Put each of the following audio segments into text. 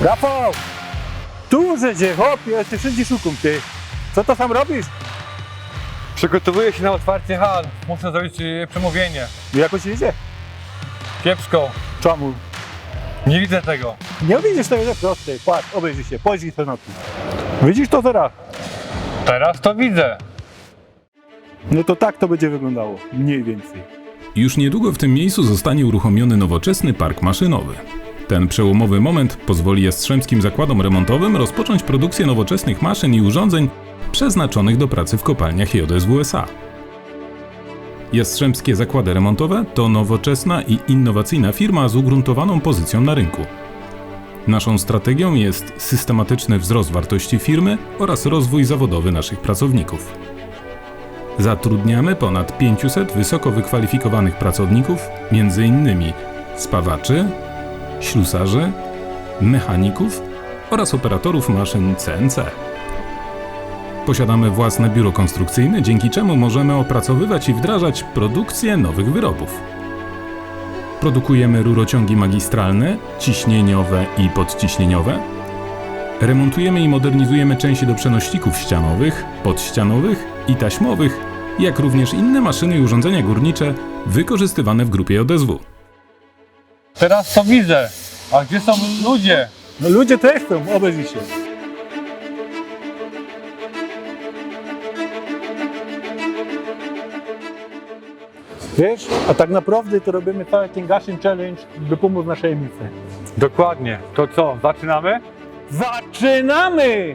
Rafał! Tu życie, chłopie, ty wszędzie szukam, ty. Co to tam robisz? Przygotowuję się na otwarcie hal. Muszę zrobić e, przemówienie. Jakoś idzie? Kiepsko. Czemu? Nie widzę tego. Nie widzisz, to jest proste. Patrz, obejrzyj się, pojrzyj to na to. Widzisz to teraz? Teraz to widzę. No to tak to będzie wyglądało, mniej więcej. Już niedługo w tym miejscu zostanie uruchomiony nowoczesny park maszynowy. Ten przełomowy moment pozwoli jastrzębskim zakładom remontowym rozpocząć produkcję nowoczesnych maszyn i urządzeń przeznaczonych do pracy w kopalniach JSW SA. Jastrzębskie Zakłady Remontowe to nowoczesna i innowacyjna firma z ugruntowaną pozycją na rynku. Naszą strategią jest systematyczny wzrost wartości firmy oraz rozwój zawodowy naszych pracowników. Zatrudniamy ponad 500 wysoko wykwalifikowanych pracowników, m.in. spawaczy, ślusarzy, mechaników oraz operatorów maszyn CNC. Posiadamy własne biuro konstrukcyjne, dzięki czemu możemy opracowywać i wdrażać produkcję nowych wyrobów. Produkujemy rurociągi magistralne, ciśnieniowe i podciśnieniowe. Remontujemy i modernizujemy części do przenośników ścianowych, podścianowych i taśmowych, jak również inne maszyny i urządzenia górnicze wykorzystywane w grupie JSW. Teraz to widzę. A gdzie są ludzie? No ludzie też są, obejrzyj się. Wiesz, a tak naprawdę to robimy cały ten Gashin Challenge by pomóc naszej emice. Dokładnie. To co, zaczynamy? Zaczynamy!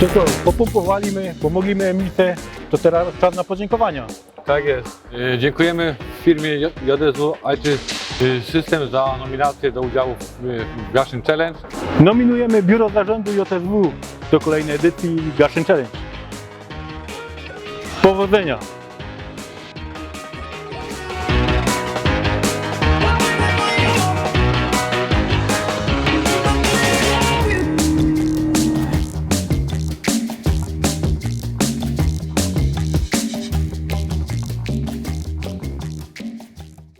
To co, popompowaliśmy, pomogliśmy emice, to teraz czas na podziękowania. Tak jest. E, Dziękujemy firmie J- JSW IT System za nominację do udziału w, w Gashin Challenge. Nominujemy Biuro Zarządu JSW do kolejnej edycji Gashin Challenge. Powodzenia!